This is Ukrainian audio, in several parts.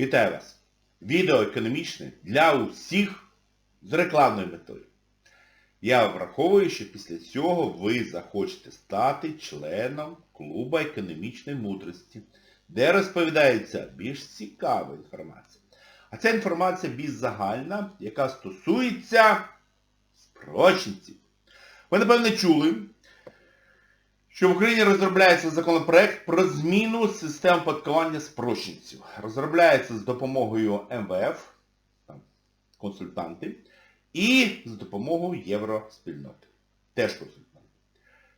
Вітаю вас! Відео економічне для усіх з рекламною метою. Я враховую, що після цього ви захочете стати членом клубу економічної мудрості, де розповідається більш цікава інформація. А ця інформація більш загальна, яка стосується спрочинців. Ви, напевне, чули, що в Україні розробляється законопроект про зміну систем податковання спрощенців. Розробляється з допомогою МВФ, там, консультанти, і з допомогою Євроспільноти. Теж консультанти.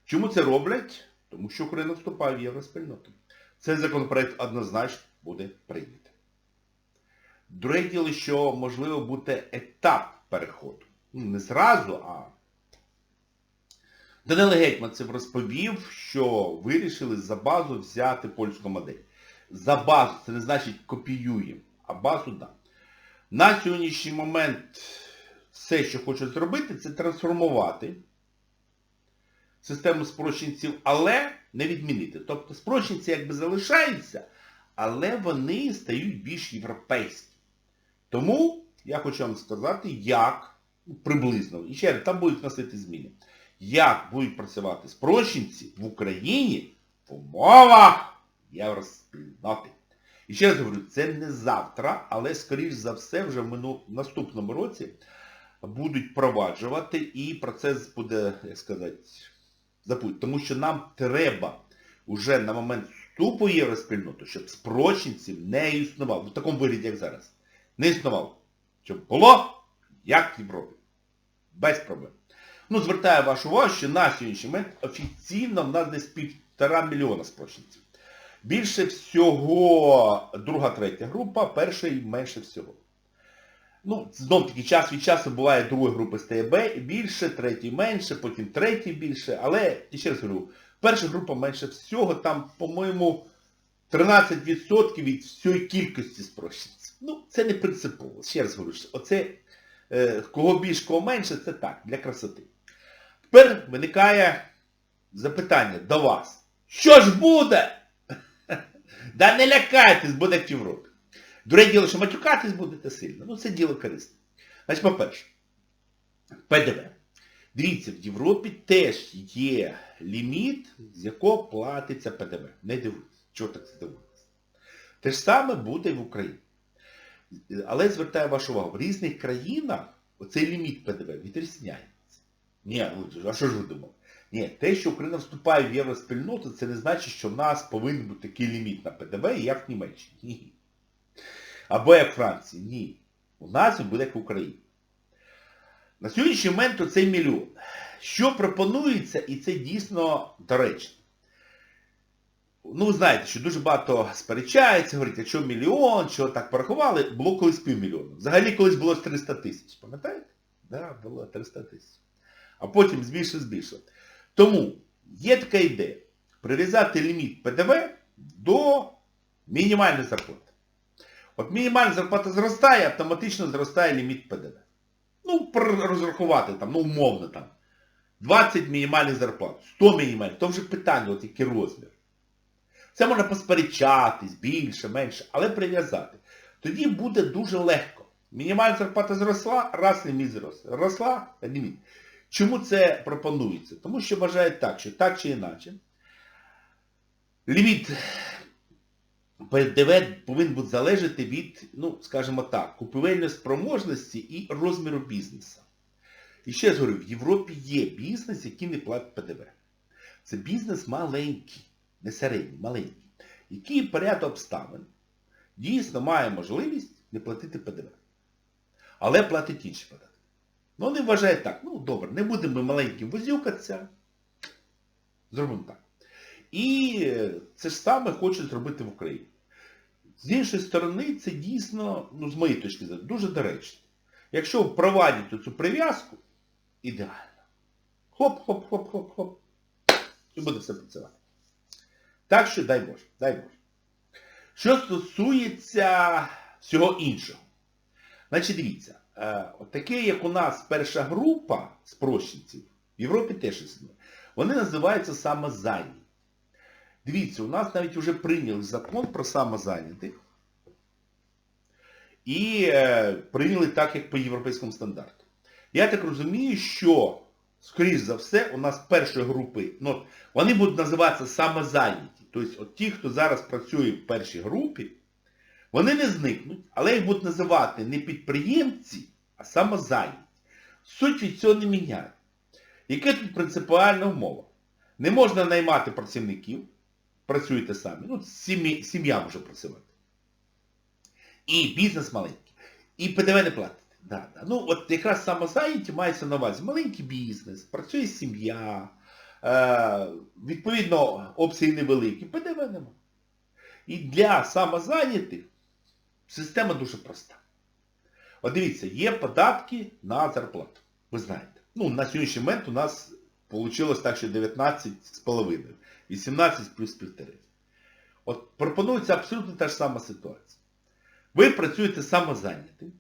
Чому це роблять? Тому що Україна вступає в Євроспільноту. Цей законопроект однозначно буде прийнятий. Друге діло, що можливо буде етап переходу. Ну, не зразу, а Данило Гетьманцев розповів, що вирішили за базу взяти польську модель. За базу, це не значить копіюємо, а базу да. На сьогоднішній момент все, що хочуть зробити, це трансформувати систему спрощенців, але не відмінити. Тобто спрощенці якби залишаються, але вони стають більш європейські. Тому я хочу вам сказати, як ну, приблизно, і ще раз, там будуть носити зміни як будуть працювати спрощенці в Україні в умовах євроспільноти. І ще раз говорю, це не завтра, але, скоріш за все, вже в наступному році будуть впроваджувати і процес буде, як сказати, запуть. Тому що нам треба вже на момент вступу євроспільноту, щоб спрощенців не існував. В такому вигляді, як зараз. Не існував. Щоб було, як в Європі. Без проблем. Ну, звертаю вашу увагу, що на сьогоднішній момент офіційно в нас десь півтора мільйона спрощенців. Більше всього друга, третя група, перша і менше всього. Ну, знов таки час від часу буває друга група стає більше, третій менше, потім третій більше. Але, ще раз говорю, перша група менше всього, там, по-моєму, 13% від всієї кількості спрощенців. Ну, це не принципово. Ще раз говорю, оце е, кого більше, кого менше, це так, для красоти. Тепер виникає запитання до вас. Що ж буде? Да не лякайтесь, буде в Європі. Друге діло, що матюкатись будете сильно. Ну це діло корисне. Значить, по-перше, ПДВ. Дивіться, в Європі теж є ліміт, з якого платиться ПДВ. Не дивуйтесь. Чого так здивуєтесь? Те ж саме буде в Україні. Але звертаю вашу увагу, в різних країнах оцей ліміт ПДВ відрізняє. Ні, ну, а що ж ви думали? Ні, те, що Україна вступає в євроспільноту, це не значить, що в нас повинен бути такий ліміт на ПДВ, як в Німеччині. Ні. Або як в Франції. Ні. У нас він буде як в Україні. На сьогоднішній момент оцей мільйон. Що пропонується, і це дійсно доречно. Ну, ви знаєте, що дуже багато сперечається, говорить, якщо мільйон, що так порахували, було колись півмільйона. Взагалі колись було 300 тисяч. Пам'ятаєте? Так, да, було 300 тисяч а потім збільшив, збільшив. Тому є така ідея прив'язати ліміт ПДВ до мінімальної зарплати. От мінімальна зарплата зростає, автоматично зростає ліміт ПДВ. Ну, розрахувати там, ну умовно там. 20 мінімальних зарплат, 100 мінімальних, то вже питання, от який розмір. Це можна посперечатись, більше, менше, але прив'язати. Тоді буде дуже легко. Мінімальна зарплата зросла, раз ліміт зрос. Росла, ліміт. Чому це пропонується? Тому що вважають так, що так чи інакше, ліміт ПДВ повинен бути залежати від, ну, скажімо так, купівельної спроможності і розміру бізнесу. І ще раз говорю, в Європі є бізнес, який не платить ПДВ. Це бізнес маленький, не середній, маленький, який по ряду обставин дійсно має можливість не платити ПДВ. Але платить інші податки. Ну вони вважають так, ну добре, не будемо ми маленьким возюкатися. Зробимо так. І це ж саме хочуть зробити в Україні. З іншої сторони, це дійсно, ну з моєї точки зору, дуже доречно. Якщо впровадити цю прив'язку, ідеально. Хоп-хоп-хоп-хоп-хоп. І буде все працювати. Так що дай Боже, дай Боже. Що стосується всього іншого. Значить, дивіться. Е, таке, як у нас перша група спрощенців, в Європі теж існує, вони називаються самозайняті. Дивіться, у нас навіть вже прийняли закон про самозайнятих. і е, прийняли так, як по європейському стандарту. Я так розумію, що, скоріш за все, у нас перші групи, ну, вони будуть називатися самозайняті. Тобто от ті, хто зараз працює в першій групі, вони не зникнуть, але їх будуть називати не підприємці, а самозайняті. Суть від цього не міняє. Яка тут принципіальна умова? Не можна наймати працівників, працюєте самі. Ну, сім'я, може працювати. І бізнес маленький. І ПДВ не платите. Да, да. Ну, от якраз самозайняті мається на увазі. Маленький бізнес, працює сім'я, е, відповідно, обсяги невеликі, ПДВ нема. І для самозайнятих система дуже проста. От дивіться, є податки на зарплату. Ви знаєте. Ну, на сьогоднішній момент у нас вийшло так, що 19,5. 18 плюс 1,5. От пропонується абсолютно та ж сама ситуація. Ви працюєте самозайнятим,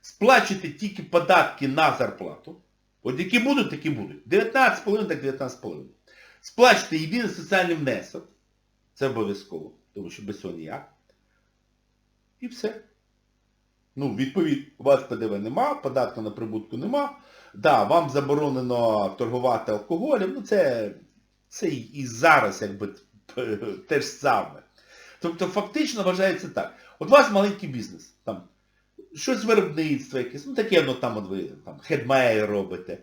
сплачуєте тільки податки на зарплату. От які будуть, такі будуть. 19,5, так 19,5. Сплачуєте єдиний соціальний внесок. Це обов'язково, тому що без цього ніяк. І все. Ну, відповідь, у вас ПДВ нема, податку на прибутку нема. Да, вам заборонено торгувати алкоголем, ну це, це і зараз якби те ж саме. Тобто фактично вважається так. От у вас маленький бізнес, там, щось виробництво якесь, ну таке воно там от ви там, хедмеї робите.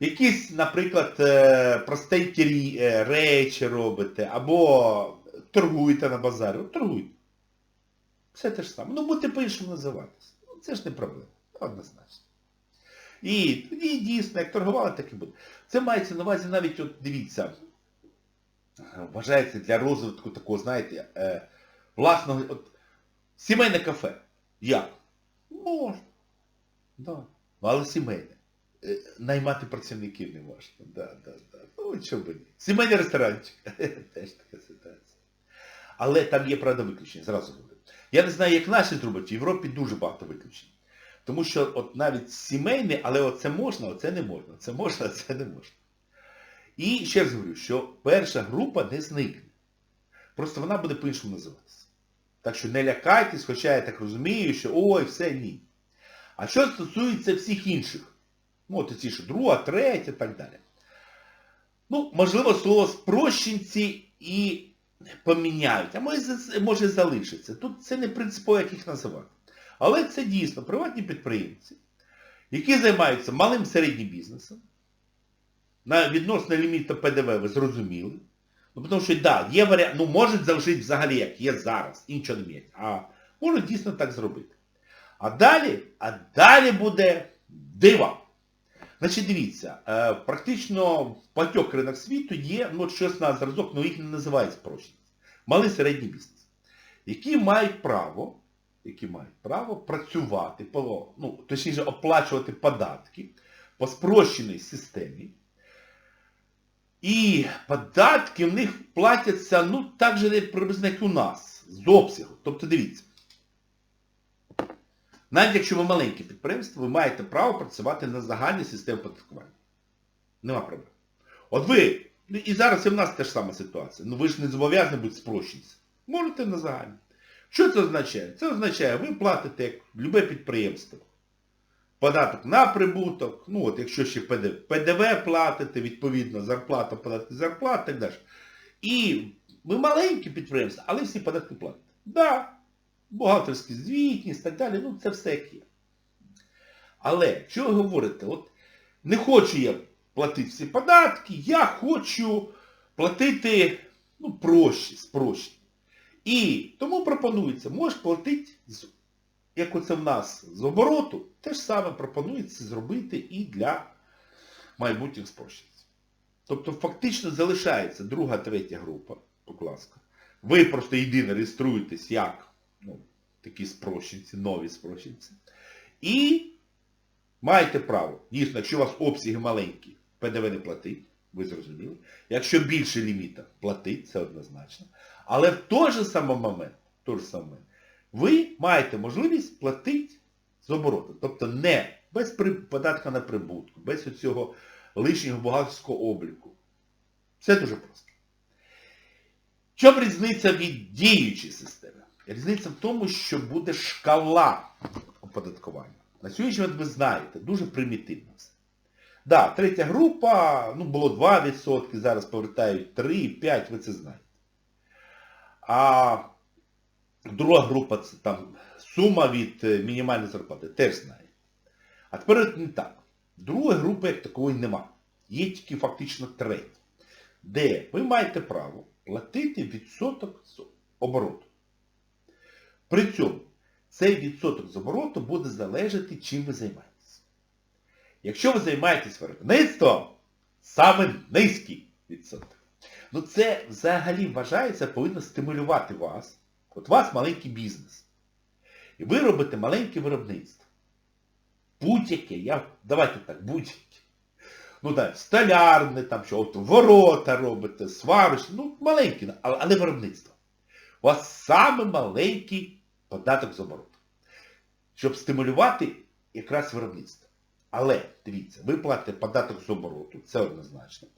Якісь, наприклад, е, простенькі е, речі робите, або торгуєте на базарі. Торгуйте. Все те ж саме. Ну будете по-іншому називатися. Ну, це ж не проблема. Однозначно. І тоді дійсно, як торгували, так і буде. Це мається на увазі навіть, от дивіться, вважається для розвитку такого, знаєте, е, власного, от, сімейне кафе. Як? Можна. Да. Ну, Але сімейне. Е, Наймати працівників не можна. Да, да, да. Ну, б ні. Сімейний ресторанчик. Теж така ситуація. Але там є, правда, виключення, зразу говорю. Я не знаю, як наші зроблять, в Європі дуже багато виключень. Тому що от навіть сімейне, але оце можна, оце не можна. Це можна, це не можна. І ще раз говорю, що перша група не зникне. Просто вона буде по-іншому називатися. Так що не лякайтесь, хоча я так розумію, що ой, все, ні. А що стосується всіх інших? Ну, от ці що друга, третя, і так далі. Ну, можливо, слово спрощенці і поміняють, а може, може залишиться. Тут це не принципово, як їх називати. Але це дійсно приватні підприємці, які займаються малим середнім бізнесом. На відносно ліміту ПДВ ви зрозуміли. Ну, тому що, да, є варіант, ну, можуть залишити взагалі, як є зараз, і нічого не міняти. А можуть дійсно так зробити. А далі, а далі буде диво. Значить, дивіться, е, практично в багатьох країнах світу є, ну, щось на зразок, ну їх не називають спрощенці. Малий середній бізнес, які мають право, які мають право працювати, ну, точніше оплачувати податки по спрощеній системі. І податки в них платяться, ну, так же приблизно, як у нас, з обсягу. Тобто дивіться. Навіть якщо ви маленьке підприємство, ви маєте право працювати на загальній системі податкування. Нема проблем. От ви, ну, і зараз і в нас теж сама ситуація, ну ви ж не зобов'язані бути спрощенці. Можете на загальній. Що це означає? Це означає, ви платите, як любе підприємство, податок на прибуток, ну от якщо ще ПДВ, ПДВ платите, відповідно, зарплата, податки зарплат, так далі. І ви маленькі підприємства, але всі податки платите. Да, бухгалтерські звітність, так далі, ну це все як є. Але, що ви говорите? От не хочу я платити всі податки, я хочу платити ну, проще, спроще. І тому пропонується, можеш платити, з- як оце в нас, з обороту, те ж саме пропонується зробити і для майбутніх спрощенців. Тобто фактично залишається друга, третя група, будь ласка. Ви просто єдино реєструєтесь як ну, такі спрощенці, нові спрощенці. І маєте право, дійсно, якщо у вас обсяги маленькі, ПДВ не платить, ви зрозуміли. Якщо більше ліміта, платить, це однозначно. Але в той же самий момент, той же самий момент, ви маєте можливість платити з обороту. Тобто не без податка на прибутку, без цього лишнього бухгалтерського обліку. Все дуже просто. Чому різниця від діючої системи? Різниця в тому, що буде шкала оподаткування. На сьогоднішній момент ви знаєте, дуже примітивно все. Да, третя група, ну було 2%, зараз повертають 3, 5, ви це знаєте. А друга група це там сума від е, мінімальної зарплати, теж знаєте. А тепер не так. Другої групи як такої нема. Є тільки фактично третя, де ви маєте право платити відсоток з обороту. При цьому цей відсоток з обороту буде залежати, чим ви займаєтесь. Якщо ви займаєтесь виробництвом, саме низький відсоток. Ну це взагалі вважається, повинно стимулювати вас. От у вас маленький бізнес. І ви робите маленьке виробництво. Будь-яке, я, давайте так, будь-яке. Ну так, столярне, там що, от ворота робите, сварочне, ну маленьке, але, але виробництво. У вас саме маленький податок з обороту. Щоб стимулювати якраз виробництво. Але, дивіться, ви платите податок з обороту, це однозначно.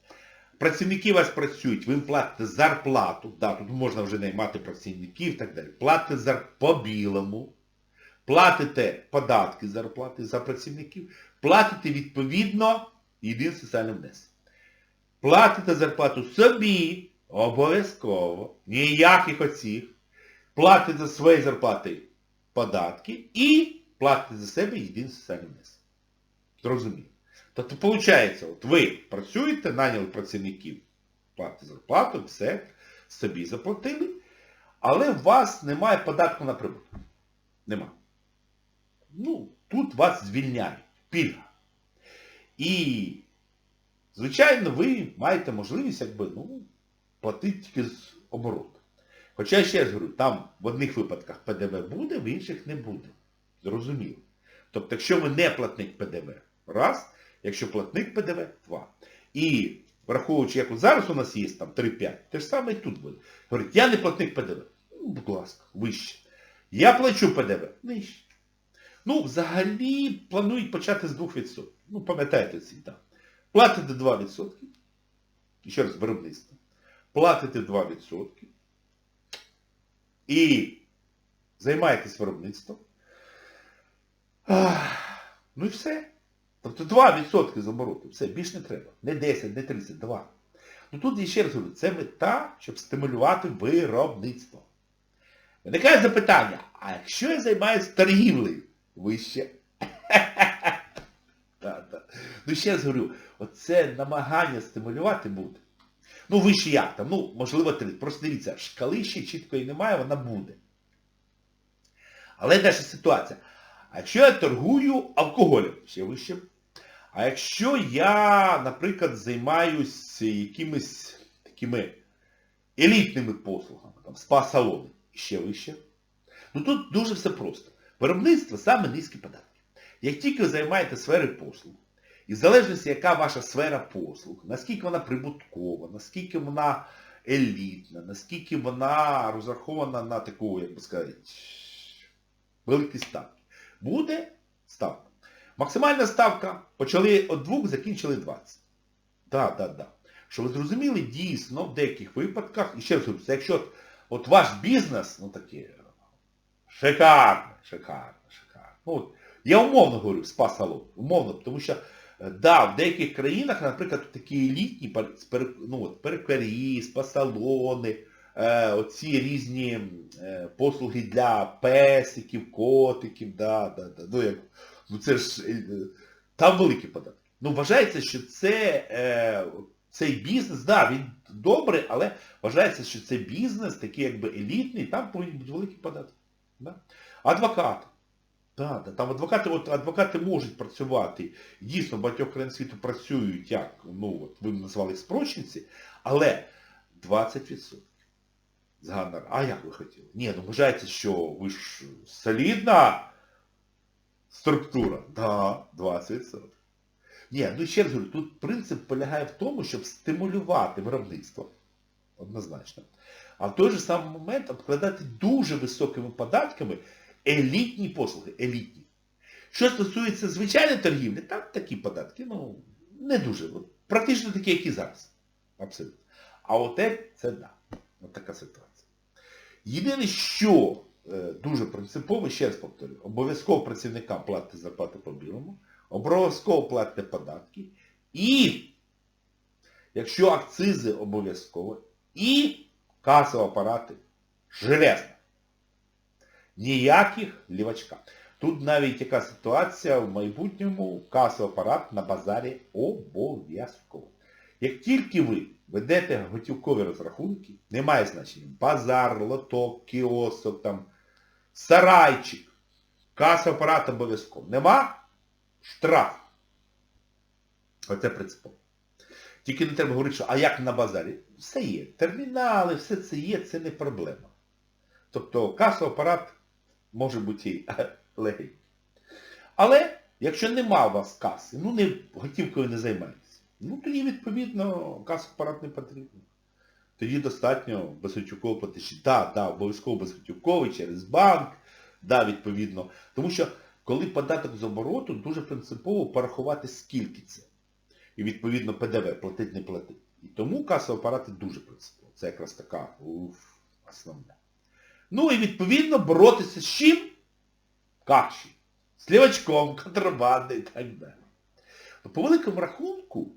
Працівники у вас працюють, ви їм платите зарплату, да, тут можна вже наймати працівників і так далі. Платите зар... по-білому, платите податки зарплати за працівників, платите відповідно єдиний соціальний внесок. Платите зарплату собі, обов'язково, ніяких оцих. Платите за свої зарплати податки і платите за себе єдиний соціальний внесок. Зрозуміло. Тобто, виходить, от ви працюєте, наняли працівників, платите зарплату, все, собі заплатили, але у вас немає податку на прибуток. Нема. Ну, тут вас звільняють. Пільга. І, звичайно, ви маєте можливість, якби, ну, платити тільки з обороту. Хоча я ще раз говорю, там в одних випадках ПДВ буде, в інших не буде. Зрозуміло. Тобто, якщо ви не платник ПДВ, раз, якщо платник ПДВ, два. І враховуючи, як зараз у нас є там 3-5, те ж саме і тут буде. Говорить, я не платник ПДВ. Ну, будь ласка, вище. Я плачу ПДВ. Нижче. Ну, взагалі планують почати з 2%. Ну, пам'ятаєте ці, так. Платите 2%. І ще раз, виробництво. Платите 2%. І займаєтесь виробництвом. Ну і все. Тобто 2% з обороту. Все, більш не треба. Не 10, не 30, 2. Ну тут я ще раз говорю, це мета, щоб стимулювати виробництво. Виникає запитання, а якщо я займаюся торгівлею? Вище. Ну ще раз говорю, оце намагання стимулювати буде. Ну вище як там, ну, можливо, 30. Просто дивіться, шкали ще чіткої немає, вона буде. Але далі ситуація. А якщо я торгую алкоголем, ще вище. А якщо я, наприклад, займаюсь якимись такими елітними послугами, там, спа-салони, ще вище. Ну тут дуже все просто. Виробництво саме низькі податки. Як тільки ви займаєте сфери послуг, і в залежності, яка ваша сфера послуг, наскільки вона прибуткова, наскільки вона елітна, наскільки вона розрахована на таку, як би сказати, великі ставки, буде ставка. Максимальна ставка почали від 2, закінчили 20. Так, так, так. Що ви зрозуміли, дійсно, в деяких випадках, і ще раз якщо от, ваш бізнес, ну таке, шикарно, шикарно, шикарно. Ну, от, я умовно говорю, спа-салон, умовно, тому що, да, в деяких країнах, наприклад, такі елітні ну, от, перукарі, е, оці різні е, послуги для песиків, котиків, да, да, да, ну, як, ну це ж, е, е, там великі податки. Ну, вважається, що це, е, цей бізнес, да, він добрий, але вважається, що це бізнес такий якби елітний, там повинні бути великі податки. Да? Адвокат. Да, да, там адвокати, от адвокати можуть працювати. Дійсно, багатьох країн світу працюють, як, ну, от ви назвали спрощенці, але 20%. Згадно, а як ви хотіли? Ні, ну вважається, що ви ж солідна структура. Да, 20%. Ні, ну ще раз говорю, тут принцип полягає в тому, щоб стимулювати виробництво. Однозначно. А в той же самий момент обкладати дуже високими податками елітні послуги. Елітні. Що стосується звичайної торгівлі, там такі податки, ну, не дуже. Практично такі, як і зараз. Абсолютно. А от це, да. От така ситуація. Єдине, що е, дуже принципово, ще раз повторюю, обов'язково працівникам платити зарплати по білому, обов'язково платити податки і, якщо акцизи обов'язково, і касові апарати железно. Ніяких лівачка. Тут навіть яка ситуація в майбутньому касовий апарат на базарі обов'язково. Як тільки ви ведете готівкові розрахунки, немає значення базар, лоток, кіосок, там, сарайчик, касовий апарат обов'язково. Нема штраф. Оце принципово. Тільки не треба говорити, що а як на базарі? Все є. Термінали, все це є, це не проблема. Тобто касовий апарат може бути і легенький. Але якщо нема у вас каси, ну не готівкою не займаєтеся, ну тоді відповідно касовий апарат не потрібен. Тоді достатньо безготівково платежі. Так, да, обов'язково безготівковий через банк, да, відповідно. Тому що коли податок з обороту, дуже принципово порахувати скільки це. І відповідно ПДВ платить, не платить. І тому касові апарати дуже принципово. Це якраз така основна. Ну і відповідно боротися з чим? Каші. З лівачком, контрабандою і так далі. Ну, По великому рахунку,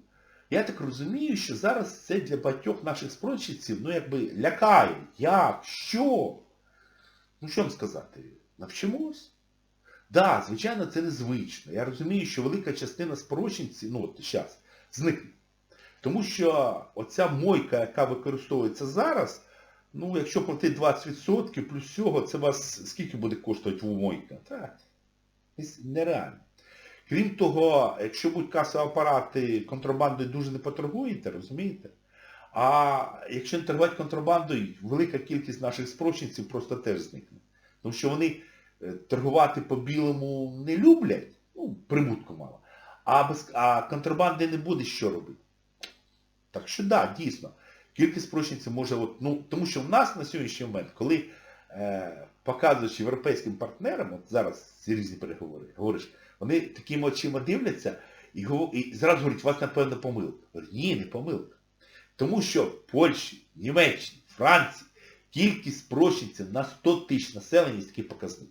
я так розумію, що зараз це для багатьох наших спрощенців, ну якби лякає. Як? Що? Ну що вам сказати? Навчимось? Так, да, звичайно, це незвично. Я розумію, що велика частина спрощенців, ну от зараз, зникне. Тому що оця мойка, яка використовується зараз, ну, якщо платити 20% плюс всього, це вас скільки буде коштувати мойка? Так, нереально. Крім того, якщо будуть касові апарати, контрабандою дуже не поторгуєте, розумієте? А якщо не торгувати контрабандою, велика кількість наших спрощенців просто теж зникне. Тому що вони е, торгувати по-білому не люблять, ну, прибутку мало. А, без, а контрабанди не буде що робити. Так що так, да, дійсно, кількість спрощенців може, от, ну, тому що в нас на сьогоднішній момент, коли е, показуєш європейським партнерам, от зараз ці різні переговори, говориш, вони такими очима дивляться і, і зразу говорять, у вас, напевно, помилка. Говорю, ні, не помилка. Тому що в Польщі, Німеччині, Франції кількість спрощенців на 100 тисяч населення є такий показник.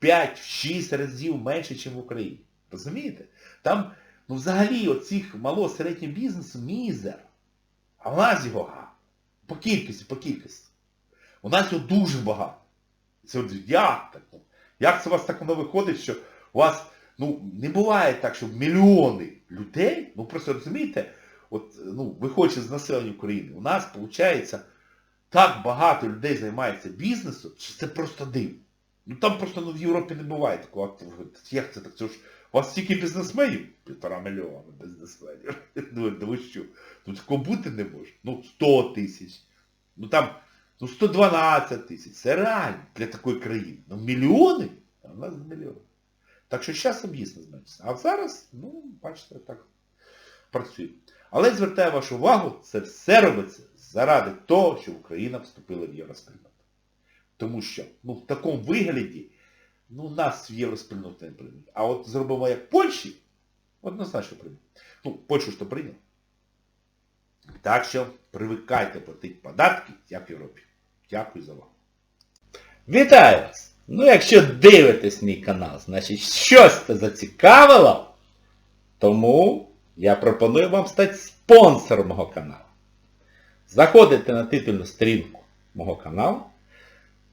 5-6 разів менше, ніж в Україні. Розумієте? Там, ну взагалі, оцих мало середнього бізнесу мізер. А в нас його. По кількості, по кількості. У нас його дуже багато. Це як так? Як це у вас так воно виходить, що у вас, ну, не буває так, що мільйони людей, ну просто розумієте, от, ну, виходячи з населення України, у нас, виходить, так багато людей займається бізнесом, що це просто дивно. Ну там просто ну, в Європі не буває такого. Як це так? Це ж у вас стільки бізнесменів? Півтора мільйона бізнесменів. Ну, ну що? Ну такого бути не може. Ну 100 тисяч. Ну там, ну 112 тисяч. Це реально для такої країни. Ну мільйони? А в нас мільйони. Так що зараз бізнес зменшиться. А зараз, ну, бачите, так працює. Але звертаю вашу увагу, це все робиться заради того, щоб Україна вступила в євроспільноту. Тому що ну, в такому вигляді ну, нас в євроспільноту не приймуть. А от зробимо як Польщі, однозначно приймуть. Ну, Польщу ж то прийняв. Так що привикайте платити податки, як в Європі. Дякую за увагу. Вітаю вас! Ну, якщо дивитесь мій канал, значить щось це зацікавило, тому я пропоную вам стати спонсором мого каналу. Заходите на титульну сторінку мого каналу,